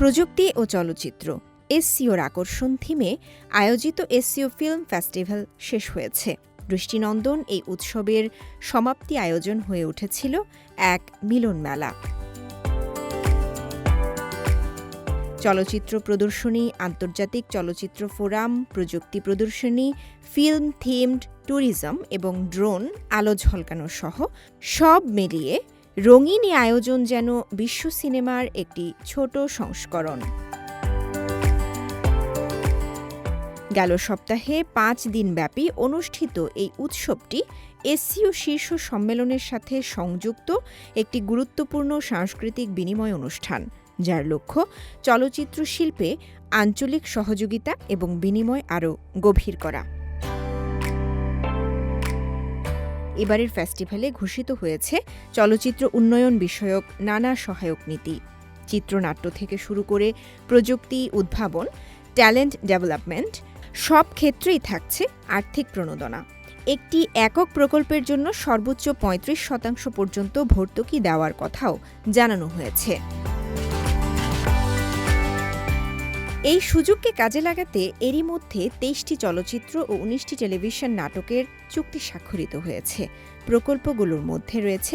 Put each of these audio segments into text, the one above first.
প্রযুক্তি ও চলচ্চিত্র। এসসিওর আকর্ষণ থিমে আয়োজিত এসসিও ফিল্ম ফেস্টিভ্যাল শেষ হয়েছে। দৃষ্টিনন্দন এই উৎসবের সমাপ্তি আয়োজন হয়ে উঠেছিল এক মিলন মেলা। চলচ্চিত্র প্রদর্শনী, আন্তর্জাতিক চলচ্চিত্র ফোরাম, প্রযুক্তি প্রদর্শনী, ফিল্ম থিমড, ট্যুরিজম এবং ড্রোন আলো ঝলকানো সহ সব মিলিয়ে রঙিন আয়োজন যেন বিশ্ব সিনেমার একটি ছোট সংস্করণ। গেল সপ্তাহে পাঁচ দিনব্যাপী অনুষ্ঠিত এই উৎসবটি এসসিও শীর্ষ সম্মেলনের সাথে সংযুক্ত একটি গুরুত্বপূর্ণ সাংস্কৃতিক বিনিময় অনুষ্ঠান, যার লক্ষ্য চলচ্চিত্র শিল্পে আঞ্চলিক সহযোগিতা এবং বিনিময় আরও গভীর করা। এবারের ফেস্টিভ্যালে ঘোষিত হয়েছে চলচ্চিত্র উন্নয়ন বিষয়ক নানা সহায়ক নীতি। চিত্রনাট্য থেকে শুরু করে প্রযুক্তি উদ্ভাবন, ট্যালেন্ট ডেভেলপমেন্ট, সব ক্ষেত্রেই থাকছে আর্থিক প্রণোদনা। একটি একক প্রকল্পের জন্য সর্বোচ্চ পঁয়ত্রিশ শতাংশ পর্যন্ত ভর্তুকি দেওয়ার কথাও জানানো হয়েছে। এই সুযোগকে কাজে লাগাতে এরই মধ্যে তেইশটি চলচ্চিত্র ও উনিশটি টেলিভিশন নাটকের চুক্তি স্বাক্ষরিত হয়েছে। প্রকল্পগুলোর মধ্যে রয়েছে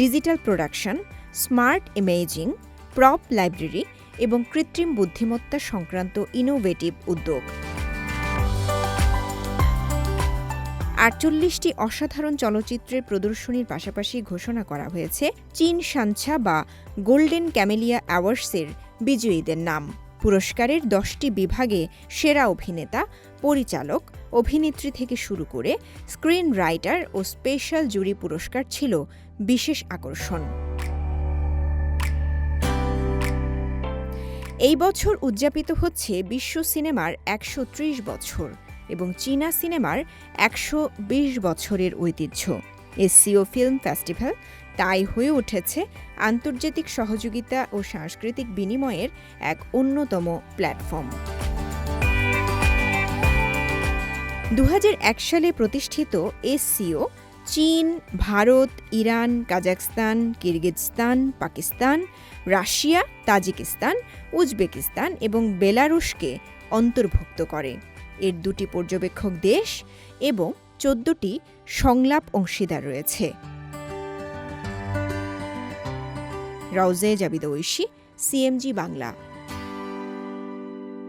digital production, smart imaging, prop library এবং কৃত্রিম বুদ্ধিমত্তা সংক্রান্ত ইনোভেটিভ উদ্যোগ। আটচল্লিশটি অসাধারণ চলচ্চিত্রের প্রদর্শনীর পাশাপাশি ঘোষণা করা হয়েছে, চীন সাঞ্ছা বা গোল্ডেন ক্যামেলিয়া অ্যাওয়ার্ডসের বিজয়ীদের নাম। পুরস্কারের দশটি বিভাগে সেরা অভিনেতা, পরিচালক, অভিনেত্রী থেকে শুরু করে স্ক্রিন রাইটার ও স্পেশাল জুরি পুরস্কার ছিল বিশেষ আকর্ষণ। এই বছর উদযাপিত হচ্ছে বিশ্ব সিনেমার একশো ত্রিশ বছর এবং চীনা সিনেমার একশো বিশ বছরের ঐতিহ্য। এসসিও ফিল্ম ফেস্টিভ্যাল তাই হয়ে উঠেছে আন্তর্জাতিক সহযোগিতা ও সাংস্কৃতিক বিনিময়ের এক অন্যতম প্ল্যাটফর্ম। দু হাজার এক সালে প্রতিষ্ঠিত এসসিও চীন, Bharat, Iran Kazakhstan Kyrgyzstan, Pakistan, Russia, Tajikistan, Uzbekistan এবং বেলারুশকে অন্তর্ভুক্ত করে। এর দুটি পর্যবেক্ষক দেশ এবং চোদ্দটি সংলাপ অংশীদার রয়েছে। রওজে জাবিদ ঐশী। সিএমজি বাংলা।